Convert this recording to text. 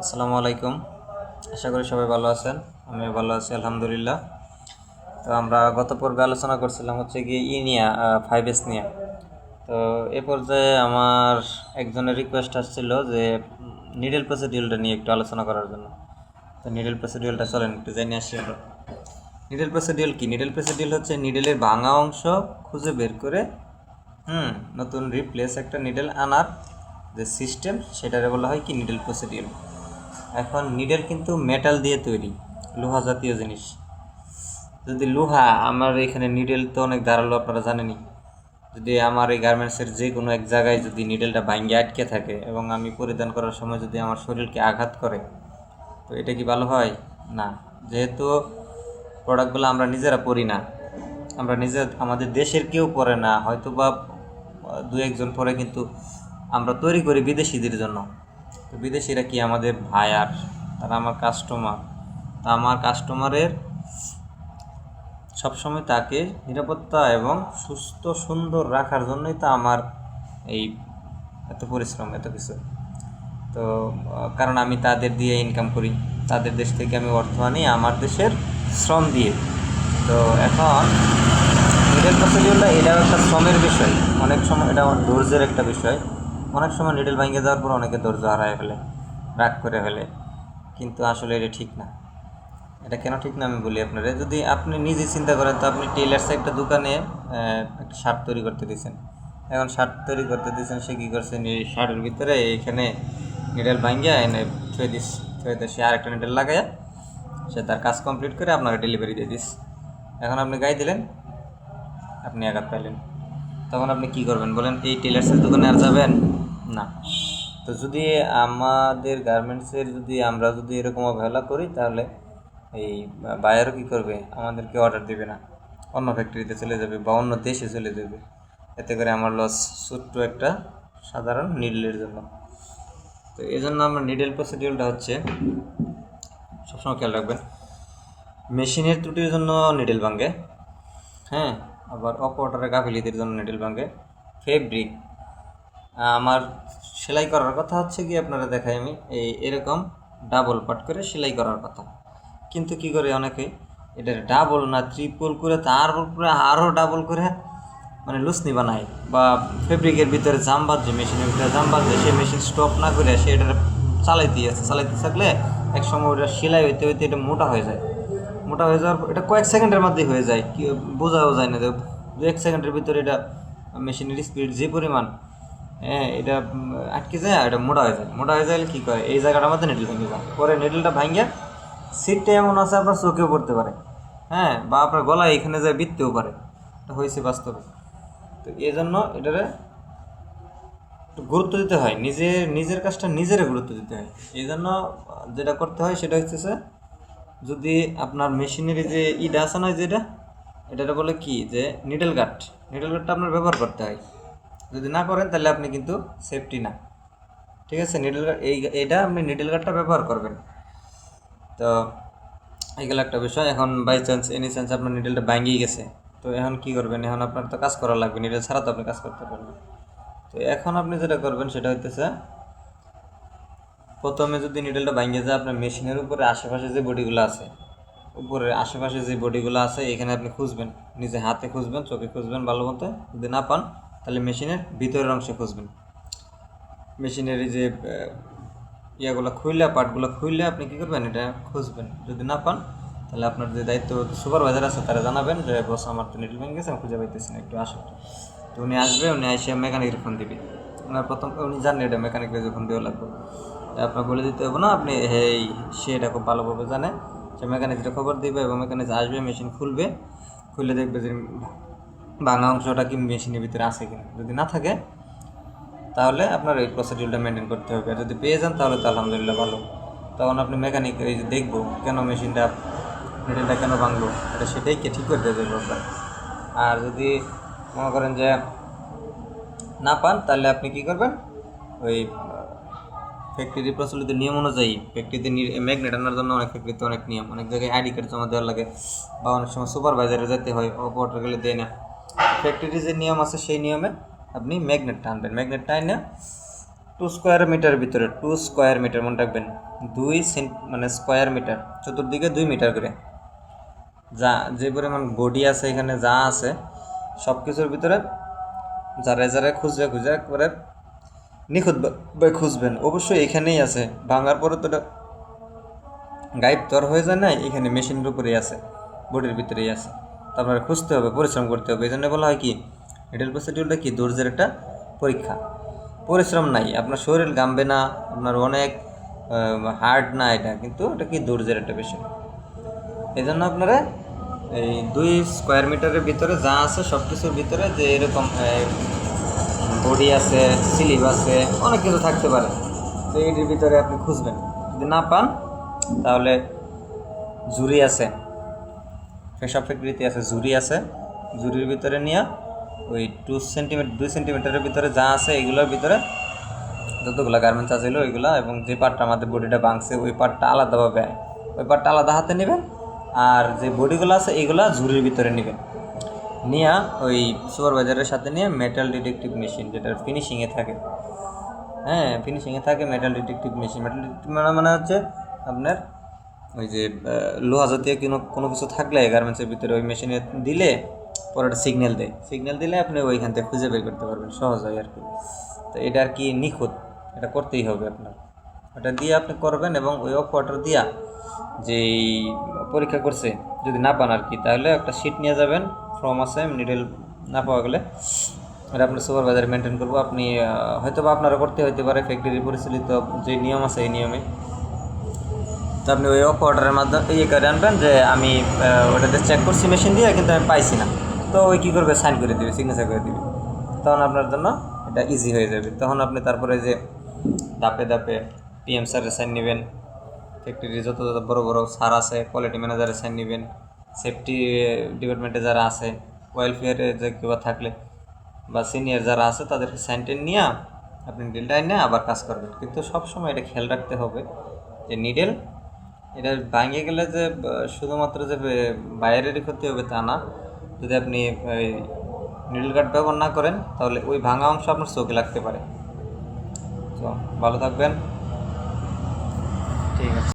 আসসালামু আলাইকুম। আশা করি সবাই ভালো আছেন। আমি ভালো আছি, আলহামদুলিল্লাহ। তো আমরা গত পর্বে আলোচনা করছিলাম হচ্ছে কি ই নিয়ে ফাইভ এস নিয়ে। তো এ পর্যায়ে আমার একজনের রিকোয়েস্ট আসছিল যে নিডেল প্রসিডিউলটা নিয়ে একটু আলোচনা করার জন্য। তো নিডেল প্রসিডিউলটা চলেন, একটু জেনে আসি নিডেল প্রসিডিউল কি? নিডেল প্রসিডিউল হচ্ছে নিডেলের ভাঙা অংশ খুঁজে বের করে, হুম, নতুন রিপ্লেস একটা নিডেল আনার যে সিস্টেম সেটারে বলা হয় কি নিডেল প্রসিডিউল এখন নিডেল কিন্তু মেটাল দিয়ে তৈরি, লোহা জাতীয় জিনিস। যদি লোহা, আমার এখানে নিডেল তো অনেক ধারালো, আপনারা জানেনি যদি আমার এই গার্মেন্টসের যে কোনো এক জায়গায় যদি নিডেলটা ভাঙ্গে আটকে থাকে এবং আমি পরিধান করার সময় যদি আমার শরীরকে আঘাত করে, তো এটা কি ভালো হয়? না। যেহেতু প্রোডাক্টগুলো আমরা নিজেরা পরি না, আমরা নিজে, আমাদের দেশের কেউ পরে না হয়তো বা দু একজন পরে, কিন্তু আমরা তৈরি করি বিদেশিদের জন্য। তো বিদেশিরা কি আমাদের ভায়ার তারা আমার কাস্টমার তা আমার কাস্টমারের সবসময় তাকে নিরাপত্তা এবং সুস্থ, সুন্দর রাখার জন্যই তো আমার এই এত পরিশ্রম, এত কিছু। তো কারণ আমি তাদের দিয়ে ইনকাম করি। তাদের দেশ থেকে আমি অর্থ আনি, আমার দেশের শ্রম দিয়ে। তো এখন নিডেল প্রসিডিউরটা এটাও একটা শ্রমের বিষয়। অনেক সময় এটা ধৈর্যের একটা বিষয়। অনেক সময় নিডেল ভেঙে যাওয়ার পর অনেকে ধৈর্য হারায় ফেলে, রাগ করে ফেলে। কিন্তু আসলে এটা ঠিক না। এটা কেন ঠিক না আমি বলি আপনারা, যদি আপনি নিজে চিন্তা করেন, তো আপনি টেলার্স একটা দোকানে একটা শার্ট তৈরি করতে দিয়েছেন এখন শার্ট তৈরি করতে দিয়েছেন সে কী করছে? শার্টের ভিতরে এখানে নিডেল ভাঙ্গিয়া এনে থুয়ে দিস, থুয়ে দিয়ে সে আরেকটা নিডেল লাগাইয়া সে তার কাজ কমপ্লিট করে আপনাকে ডেলিভারি দিয়ে দিস। এখন আপনি গাই দিলেন, আপনি আঘাত পাইলেন। তখন আপনি কি করবেন? বলেন, এই টেলার্সের দোকানে আর যাবেন? না। তো যদি আমাদের গার্মেন্টসের যদি আমরা যদি এরকম অবহেলা করি, তাহলে এই বায়ারও কী করবে? আমাদেরকে অর্ডার দেবে না। অন্য ফ্যাক্টরিতে চলে যাবে বা অন্য দেশে চলে যাবে। এতে করে আমার লস ছোট্ট একটা সাধারণ নিডলের জন্য। তো এই জন্য আমরা নিডেল প্রসিডিউলটা হচ্ছে, সবসময় খেয়াল রাখবেন, মেশিনের ত্রুটির জন্য নিডেল ভাঙ্গে হ্যাঁ? আবার অপারেটরের গাফিলিতির জন্য নেটেল ভাঙ্গে ফেব্রিক। আমার সেলাই করার কথা হচ্ছে কি আপনারা দেখাই আমি, এই এরকম ডাবল পাট করে সেলাই করার কথা। কিন্তু কি করে অনেকে এটা ডাবল না ট্রিপল করে তার উপরে আরও ডাবল করে মানে লুসনি বানায়। বা ফেব্রিকের ভিতরে জাম বাঁধছে মেশিনের ভিতরে জাম বাঁধছে সেই মেশিন স্টপ না করে সে এটা চালাইতে আছে চালাইতে থাকলে এক সময় ওটা সেলাই হইতে হইতে এটা মোটা হয়ে যায়। মোটা হয়ে যাওয়ার এটা কয়েক সেকেন্ডের মধ্যেই হয়ে যায়। কি বোঝাও যায় না। দু এক সেকেন্ডের ভিতরে এটা মেশিনের স্পিড যে পরিমাণ হ্যাঁ এটা আটকে যায় এটা মোটা হয়ে যায়। মোটা হয়ে গেলে কী করে? এই জায়গাটার মধ্যে নেডল ভেঙে যায়। পরে নেডলটা ভাঙিয়া সিটটা এমন আছে আপনার চোখেও পড়তে পারে। হ্যাঁ বা আপনার গলায় এখানে যায় বিততেও পারে। এটা হয়েছে বাস্তবে। তো এই জন্য এটারে গুরুত্ব দিতে হয়। নিজের নিজের কাজটা নিজেরে গুরুত্ব দিতে হয়। এই জন্য যেটা করতে হয় সেটা হচ্ছে যদি আপনার মেশিনারি যে ইটা আছে না যেটা এটা বলে কি? যে নিডেল গার্ড নিডেল গার্ডটা আপনার ব্যবহার করতে হয়। যদি না করেন, তাহলে আপনি কিন্তু সেফটি না। ঠিক আছে? নিডেল গার্ড এই, এইটা আপনি নিডেল গার্ডটা ব্যবহার করবেন। তো, এগুলো একটা বিষয়। এখন বাই চান্স এনি চান্স আপনার নিডেলটা ভাঙিয়ে গেছে। তো এখন কি করবেন? এখন আপনার তো কাজ করা লাগবে। নিডেল ছাড়া তো আপনি কাজ করতে পারবেন। তো এখন আপনি যেটা করবেন, সেটা হইতেছে প্রথমে যদি নিডেলটা ভাঙিয়ে যায়, আপনার মেশিনের উপরে আশেপাশে যে বডিগুলো আছে উপরে আশেপাশে যে বডিগুলো আছে, এখানে আপনি খুঁজবেন, নিজে হাতে খুঁজবেন, চোখে খুঁজবেন ভালো মতো, যদি না পান, তাহলে মেশিনের ভিতরের অংশে খুঁজবেন। মেশিনের এই যে ইয়াগুলো খুললে পার্টগুলো খুললে আপনি কী করবেন, এটা খুঁজবেন। যদি না পান, তাহলে আপনার যে দায়িত্ব সুপারভাইজার আছে, তারা জানাবেন যে, বস, আমার তো নিডল ভেঙে গেছে, আমি খুঁজে পাইতেছি না, একটু আসুন তো উনি আসবে, উনি এসে মেকানিকের ফোন দিবে। ওনার প্রথম, উনি জানেন এটা মেকানিকের যখন দেওয়া লাগবে। আপনার বলে দিতে হবে না, আপনি এই সে এটা খুব ভালোভাবে জানে, সে মেকানিকটা খবর দিবে এবং মেকানিক আসবে, মেশিন খুলবে, খুলে দেখবে যে ভাঙা অংশটা কি মেশিনের ভিতরে আছে কিনা। যদি না থাকে, তাহলে আপনার এই প্রসিডিউরটা মেনটেন করতে হবে। আর যদি পেয়ে যান, তাহলে তো আলহামদুলিল্লাহ ভালো। তখন আপনি মেকানিক এই যে দেখব, কেন মেশিনটা মেটেরিয়ালটা কেন ভাঙলো, এটা সেটাই কে ঠিক করে দেবে আপনার। আর যদি মনে করেন যে না পান, তাহলে আপনি কি করবেন? ওই ফ্যাক্টরি প্রচলিত নিয়ম অনুযায়ী ফ্যাক্টরিতে ম্যাগনেট আনার জন্য অনেক ফ্যাক্টরিতে অনেক নিয়ম। অনেক জায়গায় আইডি কার্ড জমা দেওয়ার লাগে বা অনেক সময় সুপারভাইজারে যেতে হয় অপারেটর গেলে দেয় না। ফ্যাক্টরির যে নিয়ম আছে সেই নিয়মে আপনি ম্যাগনেট টানবেন। ম্যাগনেট টাইনে টু স্কোয়ার মিটার ভিতরে টু স্কোয়ার মিটার মনে রাখবেন, দুই সেন্ট মানে স্কোয়ার মিটার চতুর্দিকে দুই মিটার করে। যা যে পরিমাণ বডি আছে এখানে যা আছে সব কিছুর ভিতরে যারা যারা খুঁজে খুঁজে করে নিখুঁতভাবে খুঁজবেন। অবশ্যই এখানেই আছে। ভাঙার পরে তো গাইব তর হয়ে যায় না এখানে মেশিনের উপরেই আছে বডির ভিতরেই আছে। তো খুঁজতে হবে, পরিশ্রম করতে হবে। এই জন্য বলা হয় কি এডেল প্রসিডিউরটা কি, ধৈর্যের একটা পরীক্ষা। পরিশ্রম নাই, আপনার শরীর গামবে না, আপনার অনেক হার্ড না এটা, কিন্তু এটা কি ধৈর্যের একটা বিষয়। এই জন্য আপনারা এই দুই স্কোয়ার মিটারের ভিতরে যা আছে সব কিছুর ভিতরে যে এরকম বডি আছে স্লিভ আছে, অনেক কিছু থাকতে পারে। তো এইটির ভিতরে আপনি খুঁজবেন। যদি না পান, তাহলে জুরি আছে। ফেসব ফ্যাক্টরিতে আছে জুরি আছে। জুরির ভিতরে নিয়ে ওই টু সেন্টিমিটার দুই সেন্টিমিটারের ভিতরে যা আছে, এগুলোর ভিতরে যতগুলো গার্মেন্টস আছে ওইগুলো এবং যে পার্টটা আমাদের বডিটা ভাঙছে, ওই পার্টটা আলাদাভাবে ওই পার্টটা আলাদা হাতে নেবেন, আর যে বডিগুলো আছে, এগুলা ঝুড়ির ভিতরে নেবেন। নিয়ে ওই সুপারভাইজারের সাথে নিয়ে মেটাল ডিটেকটিভ মেশিন যেটা ফিনিশিংয়ে থাকে। হ্যাঁ ফিনিশিংয়ে থাকে metal detective machine metal detective মানে মানে হচ্ছে আপনার ওই যে লোহা জাতীয় কোনো কোনো কিছু থাকলে গার্মেন্টসের ভিতরে ওই মেশিনে দিলে পরে একটা সিগন্যাল দেয়। সিগন্যাল দিলে আপনি ওইখান থেকে খুঁজে বের করতে পারবেন, সহজ হয় আর কি। তো এটা আর কি নিখুঁত, এটা করতেই হবে আপনার। ওটা দিয়ে আপনি করবেন এবং ওই অফ দিয়া যেই পরীক্ষা করছে, যদি না পান আর কি, তাহলে একটা শিট নিয়ে যাবেন ফর্ম আছে নিডেল না পাওয়া গেলে। এটা আপনার সুপারভাইজার মেনটেন করব। আপনি হয়তো বা আপনারা করতে হইতে পারে ফ্যাক্টরি পরিচালিত যে নিয়ম আছে এই নিয়মে। তো আপনি ওই অফ অর্ডারের মাধ্যমে ইয়ে করে আনবেন যে আমি ওটাতে চেক করছি মেশিন দিয়ে, কিন্তু আমি পাইছি না। তো ওই কী করবে? সাইন করে দিবে সিগনেচার করে দিবে। তখন আপনার জন্য এটা ইজি হয়ে যাবে। তখন আপনি তারপরে যে ধাপে ধাপে পিএম স্যারের সাইন নেবেন ফ্যাক্টরির যত যত বড় বড় সার আছে কোয়ালিটি ম্যানেজারের সাইন নেবেন সেফটি ডিপার্টমেন্টে যারা আছে ওয়েলফেয়ারে যে কেউ থাকলে বা সিনিয়র যারা আছে তাদের সাইন নিয়ে আপনি নিডেলটা এনে আবার কাজ করবেন। কিন্তু সবসময় এটা খেয়াল রাখতে হবে যে নিডেল এটা ভাঙে গেলে যে শুধুমাত্র যে বাইরেরই ক্ষতি হবে তা না। যদি আপনি নিডল কাট ব্যবহার না করেন, তাহলে ওই ভাঙা অংশ আপনার চোখে লাগতে পারে। তো ভালো থাকবেন। ঠিক আছে।